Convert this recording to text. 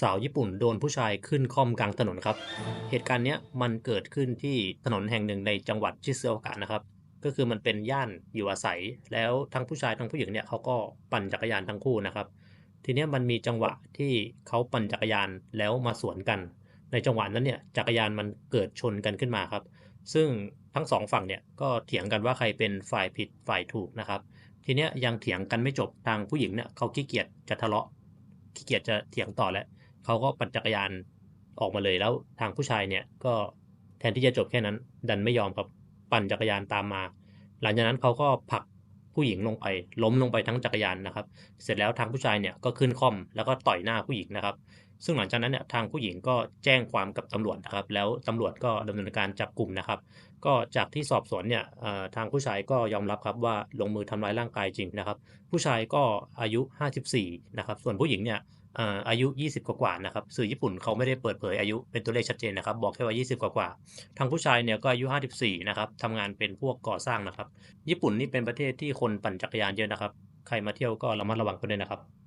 สาวญี่ปุ่นโดนผู้ชายขึ้นคล่อมกลางถนนครับ เหตุการณ์เนี้ยมันเกิดขึ้นที่ถนนแห่งหนึ่งในจังหวัดชิซึโอกะนะครับ ก็คือมันเป็นย่านอยู่อาศัย แล้วทั้งผู้ชายทั้งผู้หญิงเนี่ยเขาก็ปั่นจักรยานทั้งคู่นะครับ ทีเนี้ยมันมีจังหวะที่เขาปั่นจักรยานแล้วมาสวนกัน ในจังหวะนั้นเนี่ยจักรยานมันเกิดชนกันขึ้นมาครับ ซึ่งทั้งสองฝั่งเนี่ยก็เถียงกันว่าใครเป็นฝ่ายผิดฝ่ายถูกนะครับทีเนี้ยยังเถียงกันไม่จบทางผู้หญิงเนี่ยเขาขี้เกียจจะทะเลาะขี้เกียจจะเถียงต่อแล้ว เขาก็ปั่นจักรยานออกมาเลยแล้วทางผู้ชายเนี่ยก็แทนที่จะจบแค่นั้น ดันไม่ยอมครับปั่นจักรยานตามมา หลังจากนั้นเขาก็ผลักผู้หญิงลงไป ล้มลงไปทั้งจักรยานนะครับ เสร็จแล้วทางผู้ชายเนี่ยก็ขึ้นคอมแล้วก็ต่อยหน้าผู้หญิงนะครับ ซึ่งหลังจากนั้นเนี่ยทางผู้หญิงก็แจ้งความกับตำรวจนะครับ แล้วตำรวจก็ดำเนินการจับกลุ่มนะครับ ก็จากที่สอบสวนเนี่ยทางผู้ชายก็ยอมรับครับว่าลงมือทำร้ายร่างกายจริงนะครับ ผู้ชายก็อายุ 54นะครับ ส่วนผู้หญิงเนี่ย อายุ 20 กว่าๆนะครับสื่อญี่ปุ่นเขาไม่ได้เปิดเผยอายุเป็นตัวเลขชัดเจนนะครับ บอกแค่ว่า 20 กว่าๆทางผู้ชายเนี่ยก็อายุ 54 นะครับทำงานเป็นพวกก่อสร้างนะครับ ญี่ปุ่นนี่เป็นประเทศที่คนปั่นจักรยานเยอะนะครับ ใครมาเที่ยวก็ระมัดระวังกันด้วยนะครับ